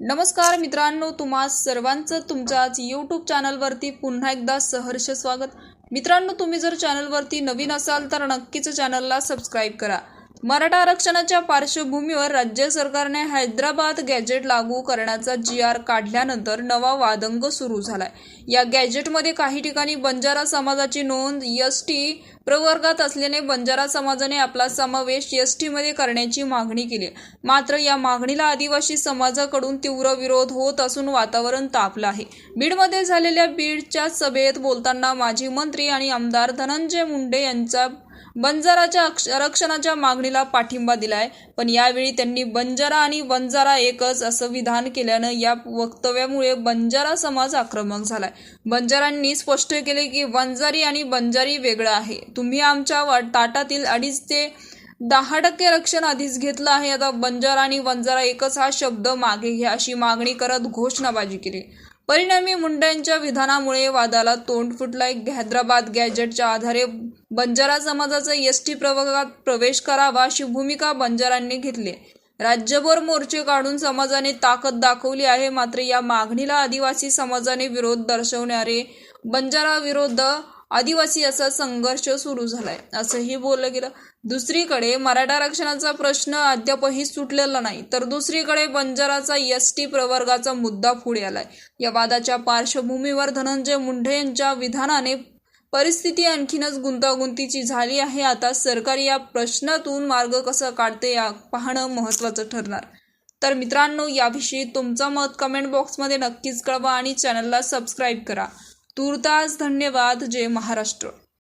नमस्कार मित्रांनो तुम्हा सर्वांचं तुमच्याच यूट्यूब चॅनलवरती पुन्हा एकदा सहर्ष स्वागत. मित्रांनो तुम्ही जर चॅनलवरती नवीन असाल तर नक्कीच चॅनलला सबस्क्राईब करा. मराठा आरक्षणाच्या पार्श्वभूमीवर राज्य सरकारने हैदराबाद गॅजेट लागू करण्याचा जी आर काढल्यानंतर नवा वादंग सुरू झालाय. या गॅजेटमध्ये काही ठिकाणी बंजारा समाजाची नोंद एस टी प्रवर्गात असल्याने बंजारा समाजाने आपला समावेश एस टीमध्ये करण्याची मागणी केली मात्र या मागणीला आदिवासी समाजाकडून तीव्र विरोध होत असून वातावरण तापलं आहे. बीडमध्ये झालेल्या बीडच्या सभेत बोलताना माजी मंत्री आणि आमदार धनंजय मुंडे यांचा बंजाराच्या अक्ष- आरक्षणाच्या मागणीला पाठिंबा दिलाय. पण यावेळी त्यांनी बंजारा आणि बंजारा एकच असं विधान केल्यानं या वक्तव्यामुळे बंजारा समाज आक्रमक झालाय. बंजारांनी स्पष्ट केले की वंजारी आणि बंजारी वेगळं आहे. तुम्ही आमच्या ताटातील अडीच ते दहा टक्के आरक्षण आधीच घेतलं आहे. आता बंजारा आणि वंजारा एकच हा शब्द मागे घ्या अशी मागणी करत घोषणाबाजी केली. परिणामी मुंड्यांच्या विधानामुळे वादाला तोंड फुटलाय. हैदराबाद गॅजेटच्या आधारे बंजारा समाजाचा एस टी प्रवर्गात प्रवेश करावा अशी भूमिका बंजारांनी घेतली. राज्यभर मोर्चे काढून समाजाने ताकद दाखवली आहे मात्र या मागणीला आदिवासी समाजाने विरोध दर्शवणारे बंजारा विरोध आदिवासी असा संघर्ष सुरू झालाय असंही बोललं गेलं. दुसरीकडे मराठा आरक्षणाचा प्रश्न अद्यापही सुटलेला नाही तर दुसरीकडे बंजाराचा एस टी प्रवर्गाचा मुद्दा पुढे आलाय. या वादाच्या पार्श्वभूमीवर धनंजय मुंढे यांच्या विधानाने परिस्थिती आणखीनच गुंतागुंतीची झाली आहे. आता सरकार या प्रश्नातून मार्ग कसा काढते या पाहणं महत्त्वाचं ठरणार. तर मित्रांनो याविषयी तुमचं मत कमेंट बॉक्समध्ये नक्कीच कळवा आणि चॅनलला सबस्क्राईब करा. तूर्तास धन्यवाद. जय महाराष्ट्र.